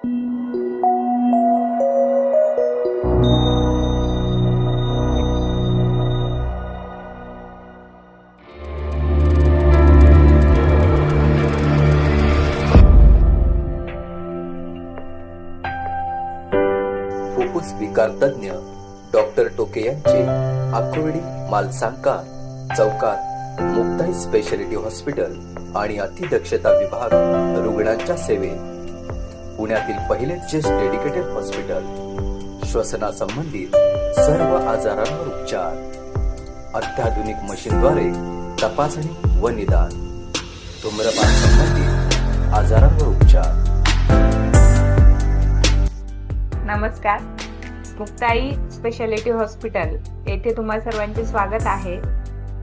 फुफ्फुस विकार तज्ञ डॉक्टर टोके यांचे आकुर्डी मालसांकार चौकात मुक्ताई स्पेशालिटी हॉस्पिटल आणि अतिदक्षता विभाग रुग्णांच्या सेवेत पुण्यातील पहिले चेस्ट डेडिकेटेड हॉस्पिटल श्वसनासंबंधित सर्व आजारांवर उपचार. अत्याधुनिक मशीनद्वारे तपासणी व निदान. धूम्रपान संबंधित आजारांवर उपचार. नमस्कार. मुक्ताई स्पेशालिटी हॉस्पिटल येथे तुम्हा सर्वांचे स्वागत आहे.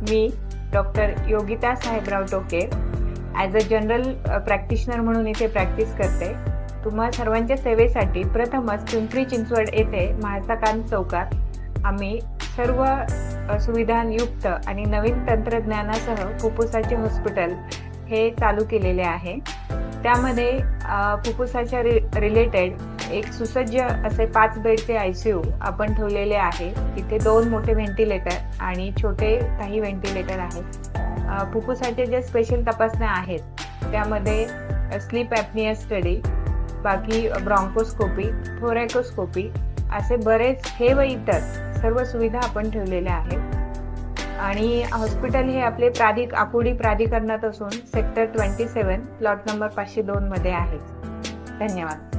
मी डॉक्टर योगिता साहेबराव टोके. ॲज अ जनरल प्रॅक्टिशनर म्हणून इथे प्रॅक्टिस करते. तुम्हा सर्वांच्या सेवेसाठी प्रथमच पिंपरी चिंचवड येथे महासाकांत चौकात आम्ही सर्व सुविधांयुक्त आणि नवीन तंत्रज्ञानासह फुफ्फुसाचे हॉस्पिटल हे चालू केलेले आहे. त्यामध्ये फुफ्फुसाच्या रि रिलेटेड एक सुसज्ज असे पाच बेडचे आय सी यू आपण ठेवलेले आहे. तिथे दोन मोठे व्हेंटिलेटर आणि छोटे काही व्हेंटिलेटर आहेत. फुफ्फुसाच्या ज्या स्पेशल तपासण्या आहेत त्यामध्ये स्लीप ॲपनिया स्टडी बाकी ब्रॉन्कोस्कोपी थोरॅकोस्कोपी असे बरेच हे व इतर सर्व सुविधा आपण ठेवलेल्या आहेत. आणि हॉस्पिटल हे आपले प्राधिक आकुडी प्राधिकरणात असून sector twenty seven plot number पाचशे दोनमध्ये आहे. धन्यवाद.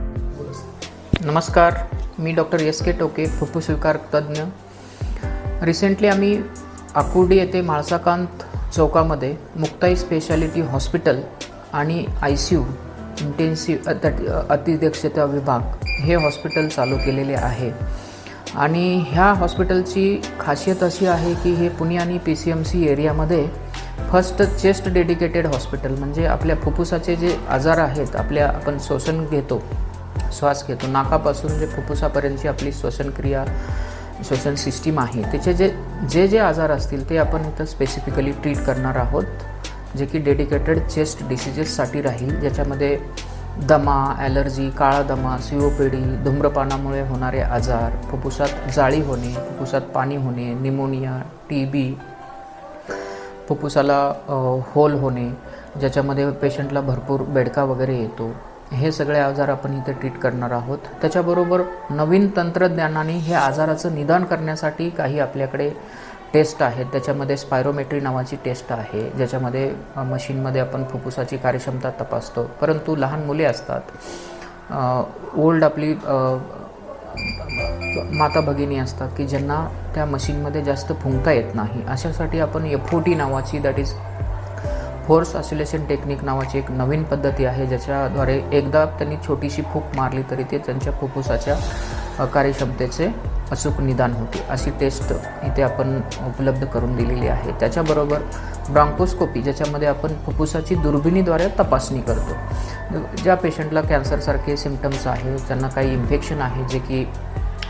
नमस्कार मी डॉक्टर एस के टोके फुफ्फुस विकार तज्ज्ञ. रिसेंटली आम्ही आकुर्डी येथे म्हाळसाकांत चौकामध्ये मुक्ताई स्पेशालिटी हॉस्पिटल आणि आय सी यू इंटेन्सिव अतिदक्षता विभाग हे हॉस्पिटल चालू केलेले आहे. आणि ह्या हॉस्पिटलची खासियत अशी आहे की हे पुणे आणि पी सी एम सी एरियामध्ये फर्स्ट चेस्ट डेडिकेटेड हॉस्पिटल म्हणजे आपल्या फुफ्फुसाचे जे आजार आहेत आपल्या आपण श्वसन घेतो श्वास घेतो नाकापासून जे फुफ्फुसापर्यंतची आपली श्वसनक्रिया श्वसन सिस्टीम आहे त्याचे जे जे जे आजार असतील ते आपण इथं स्पेसिफिकली ट्रीट करणार आहोत. जे की डेडिकेटेड चेस्ट डिसिजेससाठी राहील ज्याच्यामध्ये दमा ॲलर्जी काळा दमा सीओपीडी धूम्रपानामुळे होणारे आजार फुफ्फुसात जाळी होणे फुफ्फुसात पाणी होणे निमोनिया टी बी फुफ्फुसाला होल होणे ज्याच्यामध्ये पेशंटला भरपूर बेडका वगैरे येतो. हे सगळे आजार आपण इथे ट्रीट करणार आहोत. त्याच्याबरोबर नवीन तंत्रज्ञानाने हे आजाराचं निदान करण्यासाठी काही आपल्याकडे टेस्ट आहेत त्याच्यामध्ये स्पायरोमेट्री नावाची टेस्ट आहे ज्याच्यामध्ये मशीनमध्ये आपण फुफ्फुसाची कार्यक्षमता तपासतो. परंतु लहान मुले असतात. ओल्ड आपली माता भगिनी असतात की ज्यांना त्या मशीनमध्ये जास्त फुंकता येत नाही. अशासाठी आपण एफ ओ टी नावाची that is force oscillation technique नावाची एक नवीन पद्धती आहे ज्याच्याद्वारे एकदा त्यांनी छोटीशी फूक मारली तरी ते त्यांच्या फुफ्फुसाच्या कार्यक्षमतेचे अचूक निदान होते. अशी टेस्ट इथे आपण उपलब्ध करून दिलेली आहे. त्याच्याबरोबर ब्रांकोस्कोपी ज्याच्यामध्ये आपण फुफ्फुसाची दुर्बिणीद्वारे तपासणी करतो. ज्या पेशंटला कॅन्सरसारखे सिमटम्स आहे ज्यांना काही इन्फेक्शन आहे जे की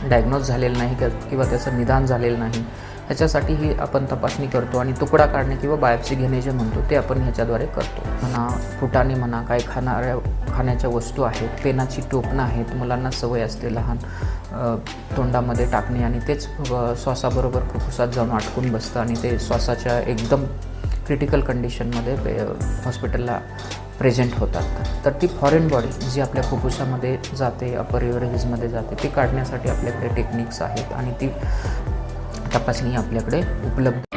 डायग्नोज झालेलं नाही किंवा- त्याचं निदान झालेलं नाही ह्याच्यासाठी ही आपण तपासणी करतो आणि तुकडा काढणे किंवा बायोप्सी घेणे जे म्हणतो ते आपण ह्याच्याद्वारे करतो. म्हणा फुटाने म्हणा काही खाणाऱ्या खाण्याच्या वस्तू आहेत पेनाची टोपणं आहेत मुलांना सवय असते लहान तोंडामध्ये टाकणे आणि तेच श्वासाबरोबर फुफ्फुसात जाऊन अटकून बसतं आणि ते श्वासाच्या एकदम क्रिटिकल कंडिशनमध्ये हॉस्पिटलला प्रेझेंट होतात. तर ती फॉरेन बॉडी जी आपल्या फुफ्फुसामध्ये जाते अपर युरेजमध्ये जाते ती काढण्यासाठी आपल्याकडे टेक्निक्स आहेत आणि ती तपासणी आपल्याकडे उपलब्ध